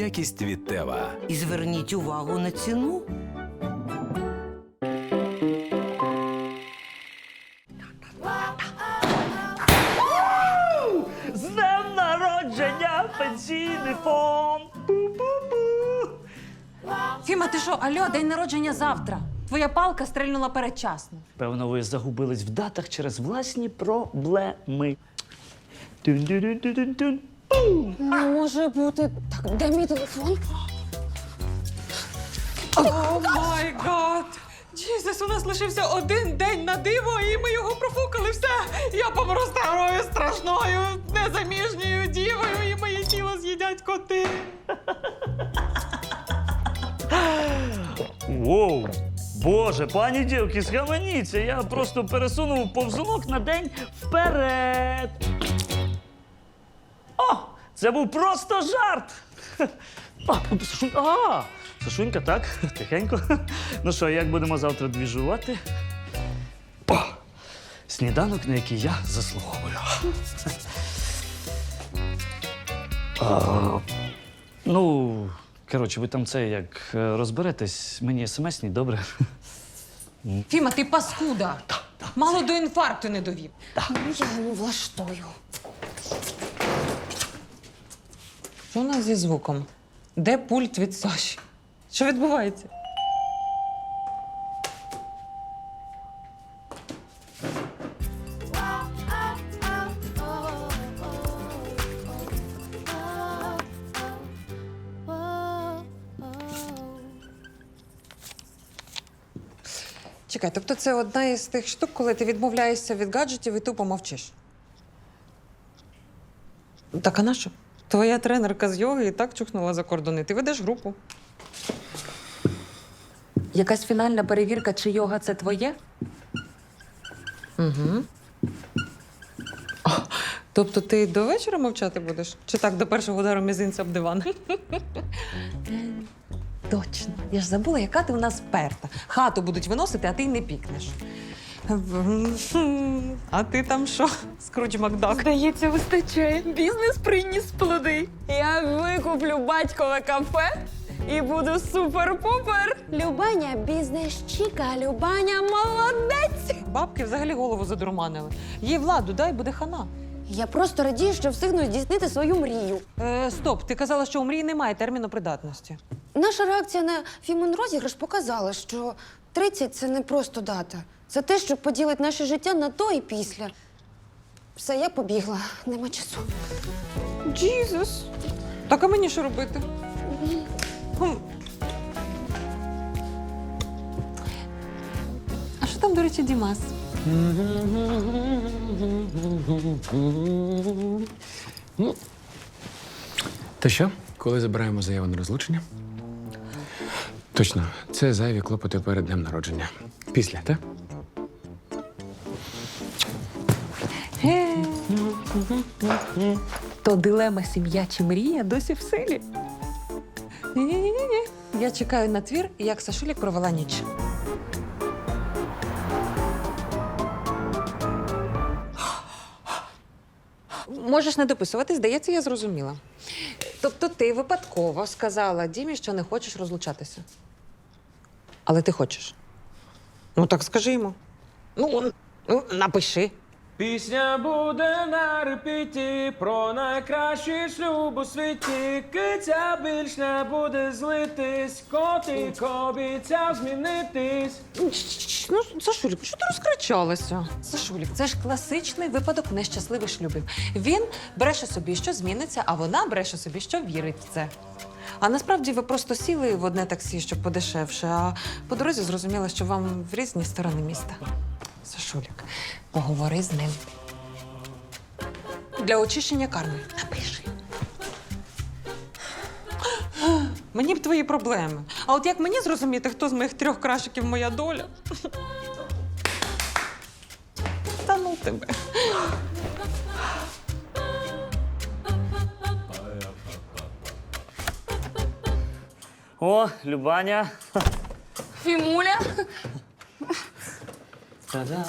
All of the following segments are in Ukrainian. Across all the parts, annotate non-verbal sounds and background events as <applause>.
Якість від Тева. І зверніть увагу на ціну. З днем народження пенсійний фонд! Бу-бу-бу! Фіма, ти що, альо, день народження завтра. Твоя палка стрельнула передчасно. Певно, ви загубились в датах через власні проблеми. Тун-дун-дун-дун-дун. Не може бути. Так, де мій телефон? О май гад! Джізус, у нас лишився один день на диво, і ми його профукали. Все. Я помру старою, страшною, незаміжньою дівою, і моє тіло з'їдять коти. Воу! Боже, пані дівки, схаменіться. Я просто пересунув повзунок на день вперед. Це був просто жарт! А, Сашу- а, Сашунька, так, тихенько. Ну що, як будемо завтра двіжувати? О! Сніданок, на який я заслуговую. А, ну, коротше, ви там це як е, розберетесь, мені смс-ні, добре. Фіма, ти паскуда. Мало до інфаркту не довів. Я йому влаштую. Що у нас зі звуком? Де пульт від Саші? Що відбувається? Чекай, тобто це одна із тих штук, коли ти відмовляєшся від гаджетів і тупо мовчиш. Так а на що? Твоя тренерка з йоги і так чухнула за кордони. Ти ведеш групу. Якась фінальна перевірка, чи йога це твоє? Угу. Тобто ти до вечора мовчати будеш? Чи так до першого удару мізинця об диван? Точно. Я ж забула, яка ти у нас перта. Хату будуть виносити, а ти й не пікнеш. А ти там що? Скрудж Макдак. Здається, вистачає. Бізнес приніс плоди. Я викуплю батькове кафе і буду супер-пупер. Любаня бізнес-чіка, Любаня молодець. Бабки взагалі голову задурманили. Їй владу дай, буде хана. Я просто радію, що встигну здійснити свою мрію. Е, стоп, ти казала, що у мрії немає терміну придатності. Наша реакція на Фімон розіграш показала, що 30 – це не просто дата. Це те, що поділить наше життя на до і після. Все, я побігла, нема часу. Джізус. Так а мені що робити? Хм. А що там, до речі, Дімас? То що, коли забираємо заяву на розлучення? Точно, це зайві клопоти перед днем народження. Після, так? То дилема сім'я чи мрія досі в силі. Ні-ні-ні. Я чекаю на твір, як Сашулік провела ніч. Можеш не дописувати, здається, я зрозуміла. Тобто ти випадково сказала Дімі, що не хочеш розлучатися. Але ти хочеш. Ну так скажи йому. Ну, ну напиши. Пісня буде на репіті про найкращий шлюб у світі. Киця більш не буде злитись, котик обіцяв змінитись. Ну, Сашулік, що ти розкричалася? Сашулік, це ж класичний випадок нещасливих шлюбів. Він бреше собі, що зміниться, а вона бреше собі, що вірить в це. А насправді ви просто сіли в одне таксі, щоб подешевше, а по дорозі зрозуміли, що вам в різні сторони міста. Сашулік, поговори з ним. Для очищення карми. Напиши. Мені б твої проблеми. А от як мені зрозуміти, хто з моїх трьох крашиків моя доля? Та ну тебе. О, Любаня. Фімуля? Та-да.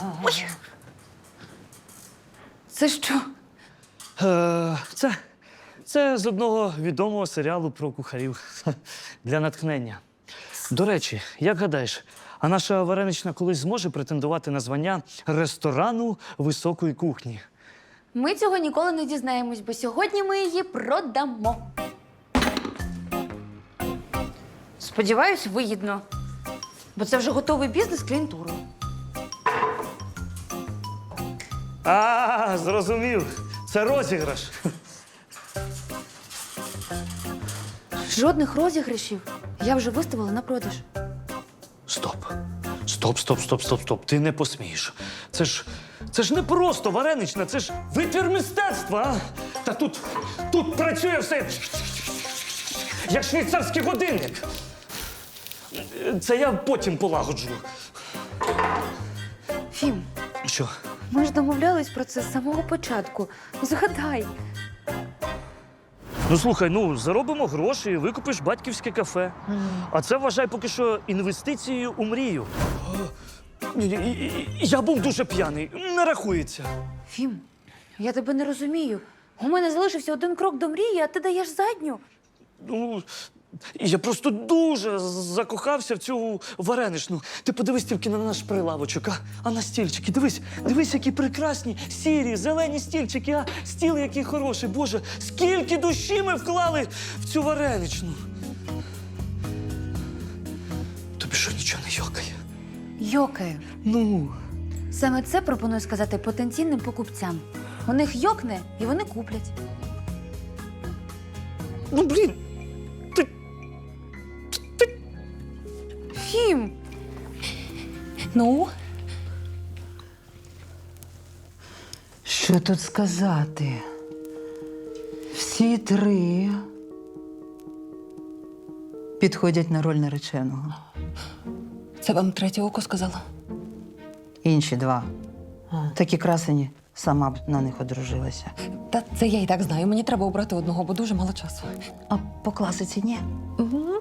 Це що? Е, це, Це з одного відомого серіалу про кухарів <laughs> для натхнення. До речі, як гадаєш, а наша варенична колись зможе претендувати на звання ресторану високої кухні? Ми цього ніколи не дізнаємось, бо сьогодні ми її продамо. Сподіваюсь, вигідно. Бо це вже готовий бізнес клієнтурою. А, зрозумів. Це розіграш. Жодних розіграшів. Я вже виставила на продаж. Стоп. Стоп, стоп, стоп, стоп, стоп. Ти не посмієш. Це ж. Це ж не просто варенична, це ж витвір мистецтва. А? Та тут, тут працює все. Як швейцарський годинник. Це я потім полагоджу. Фім, Що? ми ж домовлялись про це з самого початку. Згадай. Ну слухай, ну заробимо гроші, викупиш батьківське кафе. А це вважай поки що інвестицією у мрію. Ні, ні, і- і- Я був дуже п'яний, не рахується. Фім, я тебе не розумію. У мене залишився один крок до мрії, а ти даєш задню. Ну, я просто дуже закохався в цю вареничну. Ти подивись тільки на наш прилавочок, а, а на стільчики. Дивись, дивись, які прекрасні, сірі, зелені стільчики, а стіл який хороший. Боже, скільки душі ми вклали в цю вареничну. Тобі що нічого не йокає? Йокаю. Ну. Саме це пропоную сказати потенційним покупцям. У них йокне, і вони куплять. Ну, блін. Фім! Ну, Що тут сказати? Всі три підходять на роль нареченого. це вам третє око сказала? Інші два. Такі красені, сама б на них одружилася. Та це я і так знаю. Мені треба обрати одного, бо дуже мало часу. А по класиці ні.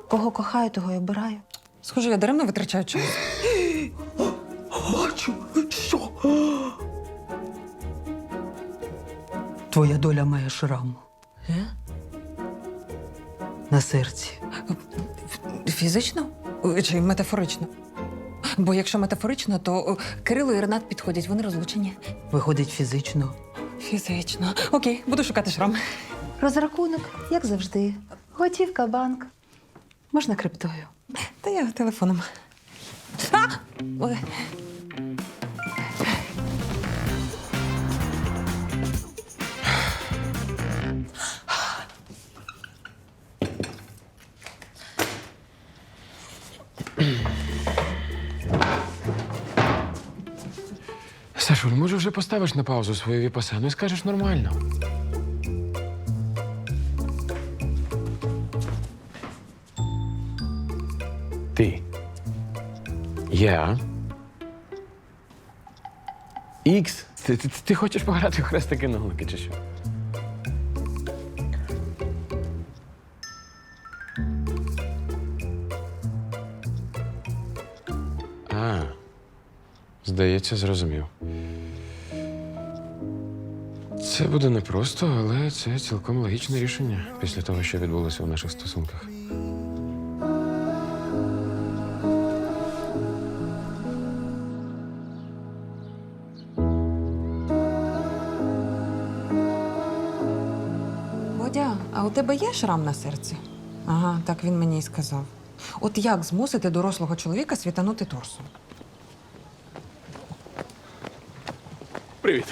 Кого кохаю, того й обираю. Схоже, я даремно витрачаю час. бачу, що? Твоя доля має шрам. На серці. Фізично Е, чи метафорично? Бо якщо метафорично, то е, Кирило і Ренат підходять, вони розлучені. Виходить фізично. Фізично. Окей, буду шукати шрам. Розрахунок, як завжди. Готівка, банк. Можна криптою. Та я телефоном. А! Ой. Сашуль, може вже поставиш на паузу свою віпасану і скажеш нормально. Я. Ікс. Ти, ти, ти хочеш пограти в хрестики ноглики чи що? А, здається, зрозумів. Це буде непросто, але це цілком логічне рішення після того, що відбулося у наших стосунках. У тебе є шрам на серці? Ага, так він мені і сказав. От як змусити дорослого чоловіка світанути торсом? Привіт.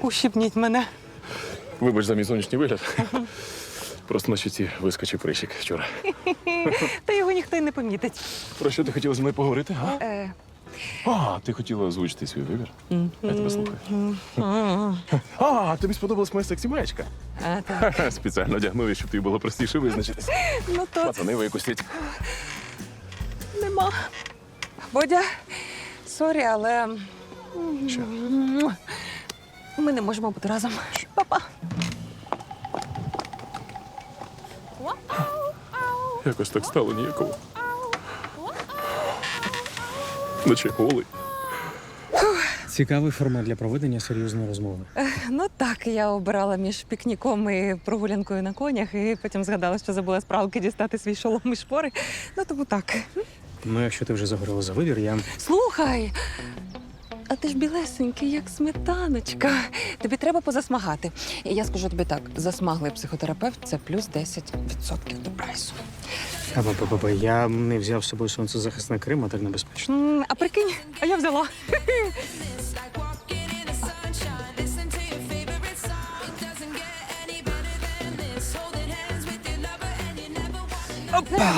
Ущипніть мене. Вибач за мій зовнішній вигляд. Просто на щоці вискочив прищик вчора. Та його ніхто й не помітить. Про що ти хотіла зі мною поговорити? А, Е, а ти хотіла озвучити свій вибір? Я тебе слухаю. А, тобі сподобалась моя сексі маєчка? а, так. <laughs> Спеціально одягнув, її, щоб тобі було простіше визначитись. Ну то Пацани викусять. нема. Бодя, сорі, але Що? ми не можемо бути разом. Па-па. Якось так стало ніяково. Наче голий. Цікавий формат для проведення серйозної розмови. Ну так, я обирала між пікніком і прогулянкою на конях, і потім згадала, що забула з пралки дістати свій шолом і шпори. Ну тому так. Ну, якщо ти вже заговорила за вибір, я. Слухай. А ти ж білесенький, як сметаночка. Тобі треба позасмагати. І я скажу тобі так: засмаглий психотерапевт це плюс 10% до прайсу. Або я не взяв з собою сонцезахисне Крим, а так небезпечно. М, А прикинь, а я взяла. Опа.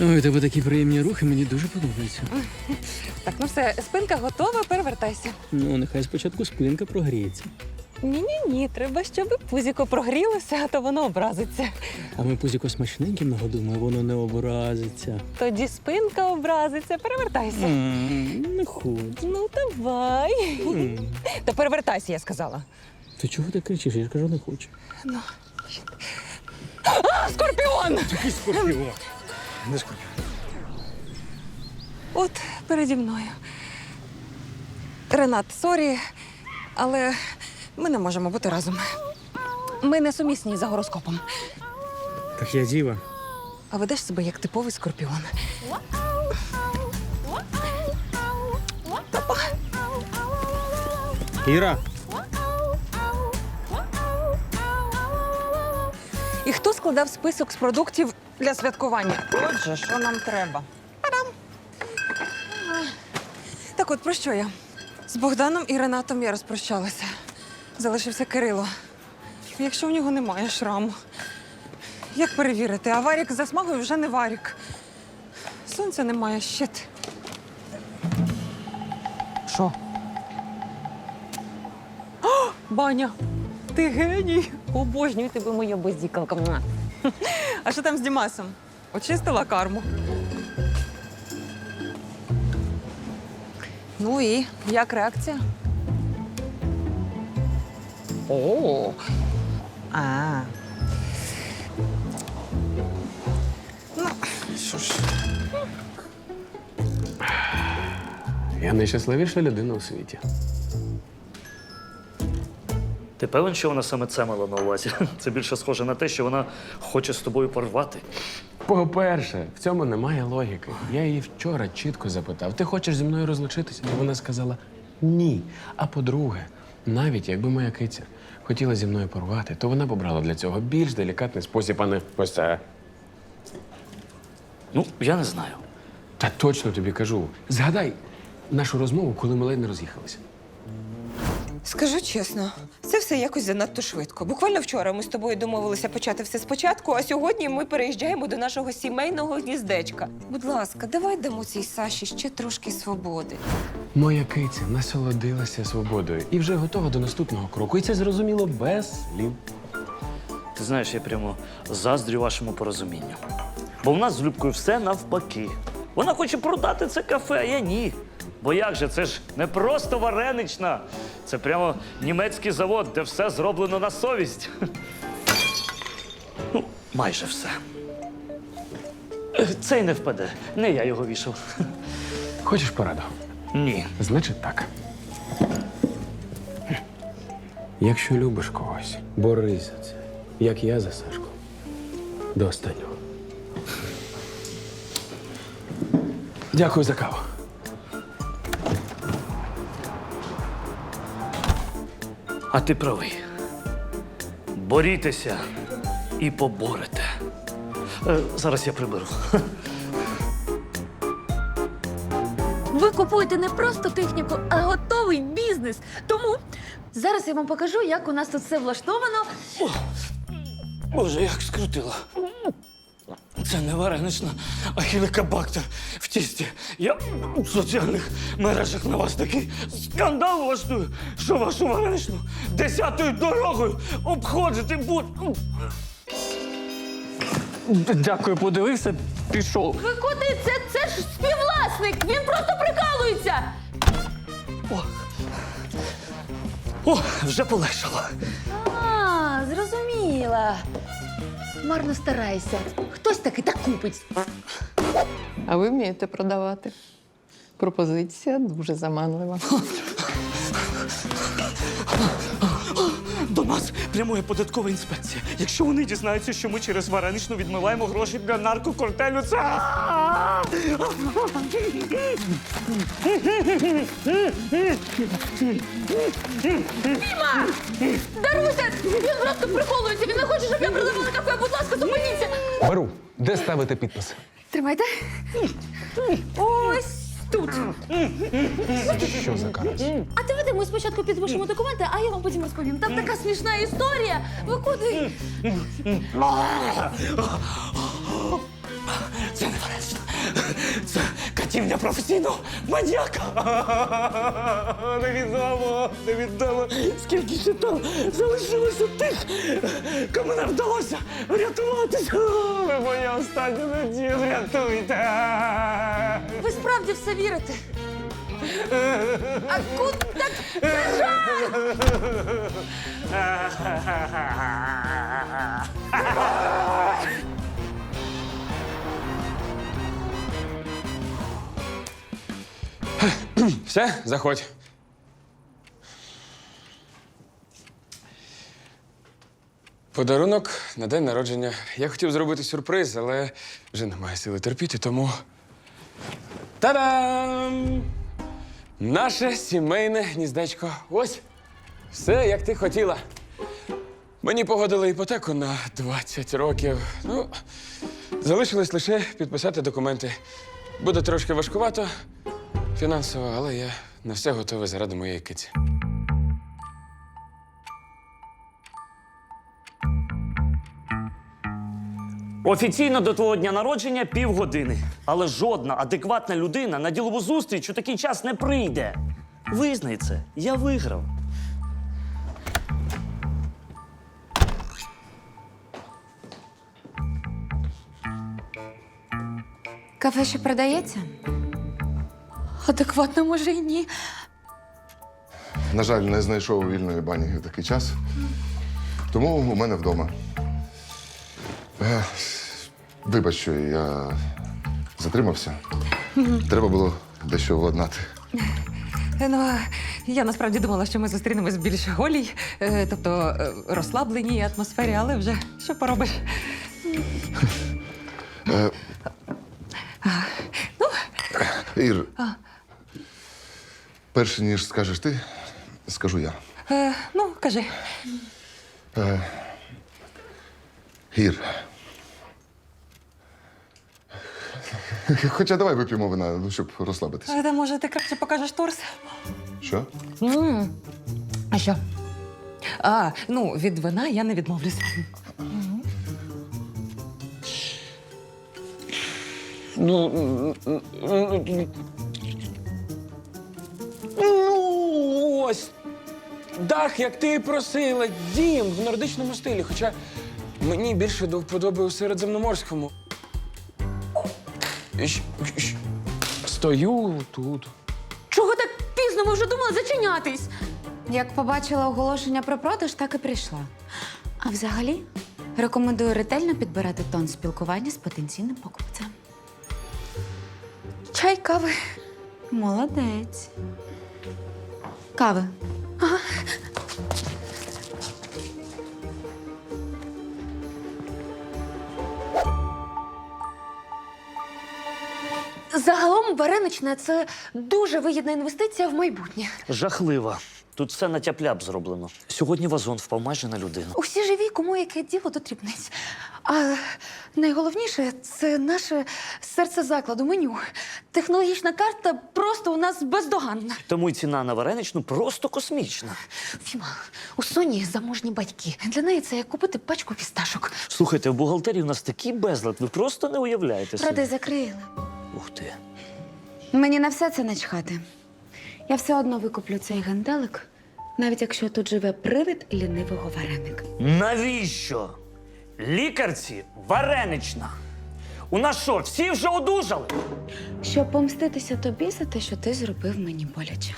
Ой, у тебе такі приємні рухи, мені дуже подобається. <laughs> Так, ну все, спинка готова, перевертайся. Ну, нехай спочатку спинка прогріється. Ні-ні, ні, треба, щоб пузіко прогрілося, а то воно образиться. А ми пузіко смачненьким нагодуємо, воно не образиться. Тоді спинка образиться, перевертайся. М, Не хочу. Ну, давай. М. <laughs> Та перевертайся, я сказала. Ти чого ти кричиш? Я ж кажу, не хочу. А, скорпіон! Який скорпіон? Не скорпіон. От переді мною. Ренат, сорі, але ми не можемо бути разом. Ми не сумісні за гороскопом. Так я діва. А ведеш себе як типовий скорпіон. Іра, І хто складав список з продуктів для святкування? Отже, що нам треба? Та-дам! Так от про що я? З Богданом і Ренатом я розпрощалася. Залишився Кирило. Якщо в нього немає шраму. Як перевірити? А варік за смагою вже не варік. Сонця немає, щит. Що? Баня! Ти геній! Обожнюю тебе, моя базікалка. А що там з Дімасом? Очистила карму. Ну і як реакція? О. А. Ну, що ж. Я найщасливіша людина у світі. Ти певен, що вона саме це мала на увазі? <laughs> Це більше схоже на те, що вона хоче з тобою порвати. По-перше, в цьому немає логіки. Я її вчора чітко запитав: ти хочеш зі мною розлучитися? І вона сказала ні. А по-друге, навіть якби моя киця хотіла зі мною порвати, то вона б обрала для цього більш делікатний спосіб, а не ось це. Ну, я не знаю. Та точно тобі кажу. Згадай нашу розмову, коли ми ледь не роз'їхалися. Скажу чесно, це все якось занадто швидко. Буквально вчора ми з тобою домовилися почати все спочатку, а сьогодні ми переїжджаємо до нашого сімейного гніздечка. Будь ласка, давай дамо цій Саші ще трошки свободи. Моя киця насолодилася свободою і вже готова до наступного кроку. І це зрозуміло без слів. Ти знаєш, я прямо заздрю вашому порозумінню. Бо в нас з Любкою все навпаки. Вона хоче продати це кафе, а я ні. Бо як же, це ж не просто варенична. Це прямо німецький завод, де все зроблено на совість. Ну, майже все. Цей не впаде. Не я його вішав. Хочеш пораду? Ні. Значить так. Якщо любиш когось, борись за це, як я за Сашку. До останнього. Дякую за каву. А ти правий. Борітеся і поборете. Е, зараз я приберу. Ви купуєте не просто техніку, а готовий бізнес. Тому зараз я вам покажу, як у нас тут все влаштовано. Боже, як скрутило. Це не варенична, а хілікобактер в тісті. Я у соціальних мережах на вас такий скандал влаштую, що вашу вареничну десятою дорогою обходити буду. Дякую, подивився, пішов. Ви куди? Це, це ж співвласник! Він просто прикалується! О, вже полегшало. А, зрозуміла. Марно стараєшся. Хтось таки так купить. А ви вмієте продавати. Пропозиція дуже заманлива. <laughs> До нас прямує податкова інспекція. Якщо вони дізнаються, що ми через вареничну відмиваємо гроші для наркокартелю, це. Даруйте! Він просто приколується, він не хоче, щоб я продавала кафе. Будь ласка, зупиніться! Беру, де ставити підпис? Тримайте. Ось тут. Що за карась? А давайте ми спочатку підпишемо документи, а я вам потім розповім. Там така смішна історія. Ви куди? Це не варенична. Це катівня професійного маньяка. Невідомо, невідомо, скільки ще там залишилося тих, кому не вдалося врятуватися. Ви моя остання надія, врятуйте. Ви справді все вірите? А куди так? Це <clears throat> Все, заходь. Подарунок на день народження. Я хотів зробити сюрприз, але вже немає сили терпіти, тому. Та-дам! Наше сімейне гніздечко. Ось. Все, як ти хотіла. Мені погодили іпотеку на 20 років. Ну, залишилось лише підписати документи. Буде трошки важкувато фінансово, але я на все готовий заради моєї киці. Офіційно до твого дня народження півгодини. Але жодна адекватна людина на ділову зустріч у такий час не прийде. Визнай це, я виграв. Кафе ще продається? Адекватно, може, і ні. На жаль, не знайшов вільної бані в такий час. Тому у мене вдома. Е, Вибач, що я затримався. Треба було дещо владнати. Е, Ну, я насправді думала, що ми зустрінемось в більш голій, е, тобто е, розслабленій атмосфері, але вже що поробиш? Е, Ір, перше, ніж скажеш ти, скажу я. Е, ну, кажи. Е, Ір. Хоча давай вип'ємо вина, ну, щоб розслабитися. Е, Та може ти краще покажеш торс? Що? А що? А, ну, від вина я не відмовлюсь. Ну. Ну, Дах, як ти і просила, дім в нордичному стилі. Хоча мені більше до вподоби у середземноморському. Щ- щ- Стою тут. Чого так пізно? Ми вже думали зачинятись. Як побачила оголошення про продаж, так і прийшла. А взагалі, рекомендую ретельно підбирати тон спілкування з потенційним покупцем. Чай, кави. Молодець. Кави. Загалом вареничне це дуже вигідна інвестиція в майбутнє. Жахлива. Тут все на тяп-ляп зроблено. Сьогодні вазон впав майже на людину. Усі живі, кому яке діло до дрібниць. А найголовніше це наше серце закладу, меню. Технологічна карта просто у нас бездоганна. Тому й ціна на вареничну просто космічна. Фіма, у Соні заможні батьки. Для неї це як купити пачку фісташок. Слухайте, в бухгалтерії у нас такий безлад, ви просто не уявляєте собі. Ради закрили. Ух ти. Мені на все це начхати. Я все одно викуплю цей ганделик, навіть якщо тут живе привид лінивого вареника. Навіщо? Лікарці варенична. У нас що, всі вже одужали? Щоб помститися тобі за те, що ти зробив мені боляче.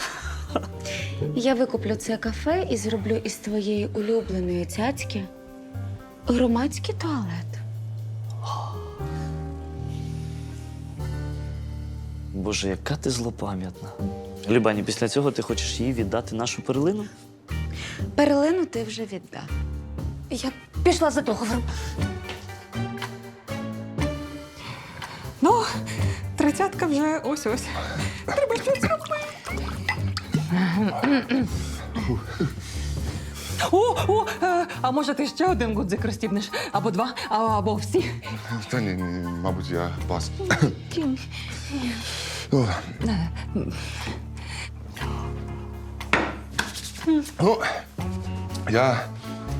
Я викуплю це кафе і зроблю із твоєї улюбленої цяцьки громадський туалет. Боже, яка ти злопам'ятна. Любані, після цього ти хочеш їй віддати нашу перлину? Перлину ти вже віддав. Я пішла за договором. Ну, тридцятка вже ось-ось. Треба щось зробити. О, о, е, а може ти ще один гудзик розстібнеш? Або два, а- або всі. Та ні, ні, мабуть, я пас. О. Ну, я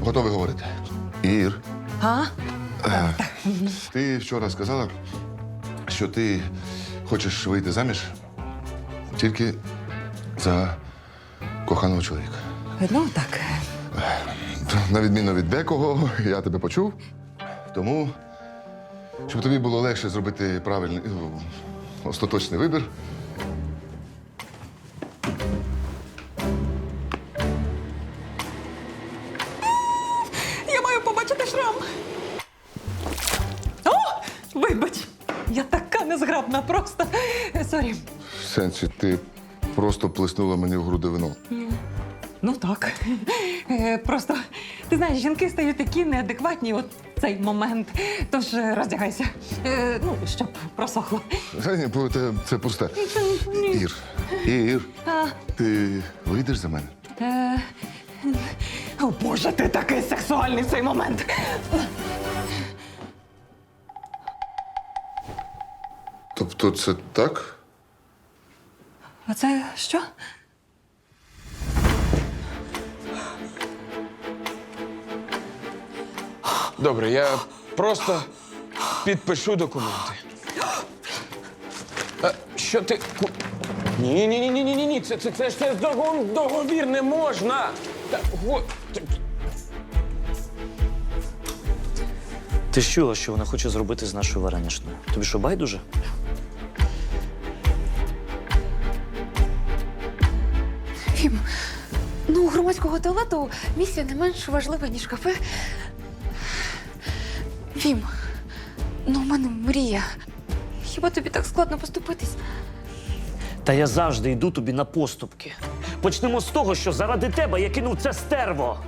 готовий говорити. Ір, А? ти вчора сказала, що ти хочеш вийти заміж тільки за коханого чоловіка. Ну, так. На відміну від декого, я тебе почув. Тому, щоб тобі було легше зробити правильний остаточний вибір. Я маю побачити шрам. О! Вибач! Я така незграбна, просто. Сорі. В сенсі, ти просто плеснула мені в груди вино. Ну так. Е, Просто ти знаєш, жінки стають такі неадекватні от цей момент. Тож е, роздягайся. Е, Ну, щоб просохло. Та ні, бо це, це пусте. Ір, Ір, А, ти вийдеш за мене? е, О, Боже, ти такий сексуальний в цей момент. Тобто це так? А це що? Добре, я просто підпишу документи. А, що ти. ку- Ні, ні, ні, ні, ні, ні, ні. Це, це, це ж це договір, договір не можна. Та, го... ти- Ти ж чула, що вона хоче зробити з нашою вареничною? Тобі що, байдуже? Фім, ну у громадського туалету місія не менш важлива, ніж кафе. Фім, ну у мене мрія. Хіба тобі так складно поступитись? Та я завжди йду тобі на поступки. Почнемо з того, що заради тебе я кинув це стерво.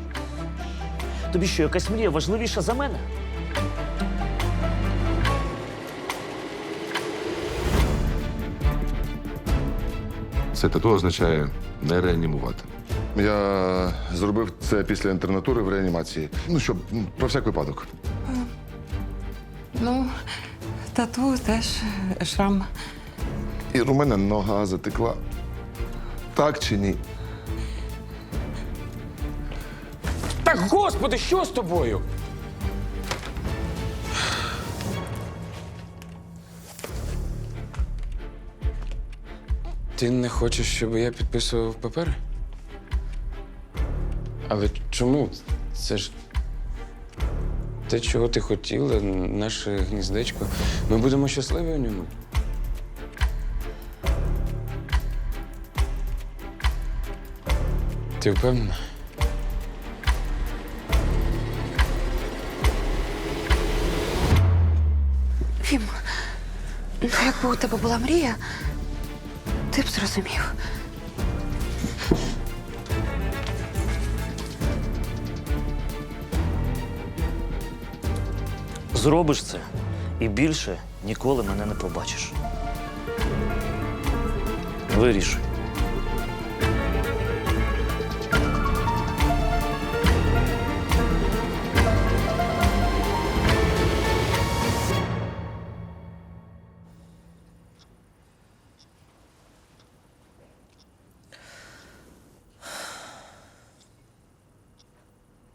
Тобі що, якась мрія важливіша за мене? Це тату означає не реанімувати. Я зробив це після інтернатури в реанімації. Ну, щоб про всяк випадок. Ну, тату теж шрам. І у мене нога затекла. Так чи ні? Так, господи, що з тобою? Ти не хочеш, щоб я підписував папери? Але чому? Це ж те, чого ти хотіла, наше гніздечко. Ми будемо щасливі у ньому. Ти впевнена? Фім, ну якби у тебе була мрія, ти б зрозумів. Зробиш це і більше ніколи мене не побачиш. Вирішуй.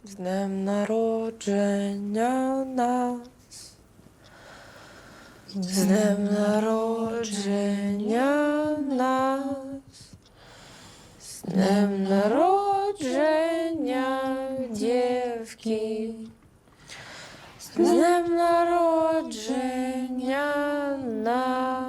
З днем народження нас. З днем народження нас. З днем народження дівки. З днем народження нас.